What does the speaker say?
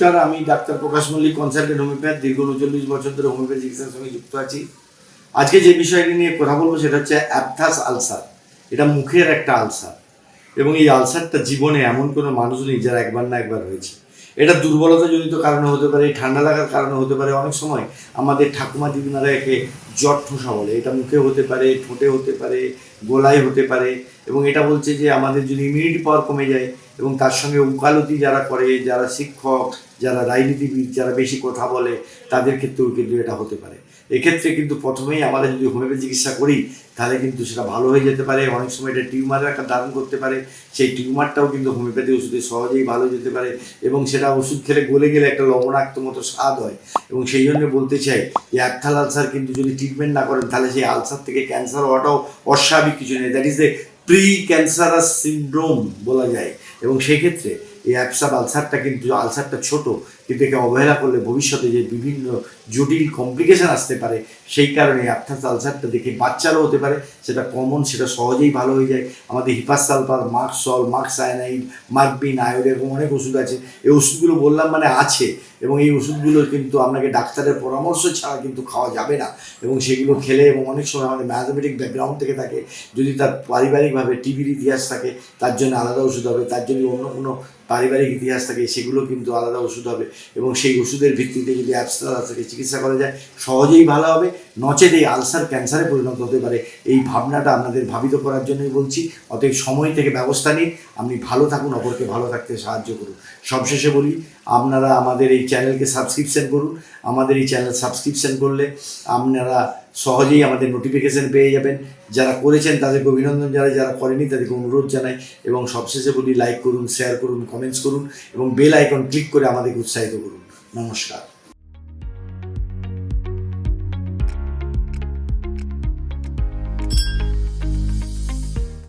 নমস্কার, আমি ডাক্তার প্রকাশ মল্লিক কনসালটেন্ট হোমিওপ্যাথ দীর্ঘ উনচল্লিশ বছর ধরে হোমিওপ্যাথি চিকিৎসার সঙ্গে যুক্ত আছি। আজকে যে বিষয়টি নিয়ে কথা বলব সেটা হচ্ছে অ্যাপথাস আলসার এটা মুখের একটা আলসার এবং এই আলসারটা জীবনে এমন কোনো মানুষ নেই যারা একবার না একবার হয়েছে এটা দুর্বলতা জনিত কারণে হতে পারে ঠান্ডা লাগার কারণে হতে পারে, অনেক সময় আমাদের ঠাকুমা দিদিমারা একে জট ঠোসা বলে। এটা মুখে হতে পারে, ঠোঁটে হতে পারে গলায় হতে পারে এবং এটা বলছে যে আমাদের যদি ইমিউনিটি পাওয়ার কমে যায় এবং তার সঙ্গে উকালতি যারা করে, যারা শিক্ষক, যারা রাজনীতিবিদ, যারা বেশি কথা বলে, তাদের ক্ষেত্রেও কিন্তু এটা হতে পারে। এক্ষেত্রে কিন্তু প্রথমেই আমরা যদি হোমিওপ্যাথি চিকিৎসা করি, তাহলে কিন্তু সেটা ভালো হয়ে যেতে পারে। অনেক সময় এটা টিউমারের একটা ধারণ করতে পারে। সেই টিউমারটাও কিন্তু হোমিওপ্যাথি ওষুধে সহজেই ভালো যেতে পারে এবং সেটা ওষুধ খেলে গলে গেলে একটা লবণাক্ত মতো স্বাদ হয়। এবং সেই জন্য বলতে চাই যে একথাল আলসার কিন্তু যদি ট্রিটমেন্ট না করেন, তাহলে সেই আলসার থেকে ক্যান্সার হওয়াটাও অস্বাভাবিক কিছু নেই। That is a pre cancerous syndrome বলা যায়। এবং সেক্ষেত্রে এই অ্যাপসাব আলসারটা কিন্তু, আলসারটা ছোট কিন্তু অবহেলা করলে ভবিষ্যতে যে বিভিন্ন জটিল কমপ্লিকেশান আসতে পারে, সেই কারণে অ্যাপথাস আলসারটা দেখে বাচ্চারও হতে পারে, সেটা কমন সেটা সহজেই ভালো হয়ে যায়। আমাদের hepar sulphur merc sol merc cyanide মার্কবিন আয়োড এরকম অনেক ওষুধ আছে। এই ওষুধগুলো বললাম মানে আছে এবং এই ওষুধগুলো কিন্তু আপনাকে ডাক্তারের পরামর্শ ছাড়া কিন্তু খাওয়া যাবে না এবং সেগুলো খেলে এবং অনেক সময় আমাদের ম্যাথমেটিক ব্যাকগ্রাউন্ড থেকে থাকে। যদি তার পারিবারিকভাবে টিভির ইতিহাস থাকে, তার জন্য আলাদা ওষুধ হবে, তার জন্য অন্য কোনো পারিবারিক ইতিহাস থাকে, সেগুলো কিন্তু আলাদা ওষুধ হবে। এবং সেই ওষুধের ভিত্তিতে যদি অ্যাপসাকে চিকিৎসা করা যায়, সহজেই ভালো হবে। নচেত এই আলসার ক্যান্সারে পরিণত হতে পারে। এই ভাবনাটা আপনাদের ভাবিত করার জন্যই বলছি। অতএব সময় থেকে ব্যবস্থা নিন। আপনি ভালো থাকুন, অপরকে ভালো থাকতে সাহায্য করুন। সবশেষে বলি, আপনারা আমাদের এই চ্যানেলকে সাবস্ক্রিপশান করুন। আমাদের এই চ্যানেল সাবস্ক্রিপশান করলে আপনারা সহজেই আমাদের নোটিফিকেশান পেয়ে যাবেন। যারা করেছেন তাদেরকে অভিনন্দন জানাই, যারা করেনি তাদেরকে অনুরোধ জানাই এবং সবশেষে বলি লাইক করুন শেয়ার করুন কমেন্টস করুন এবং বেল আইকন ক্লিক করে আমাদেরকে উৎসাহিত করুন। নমস্কার।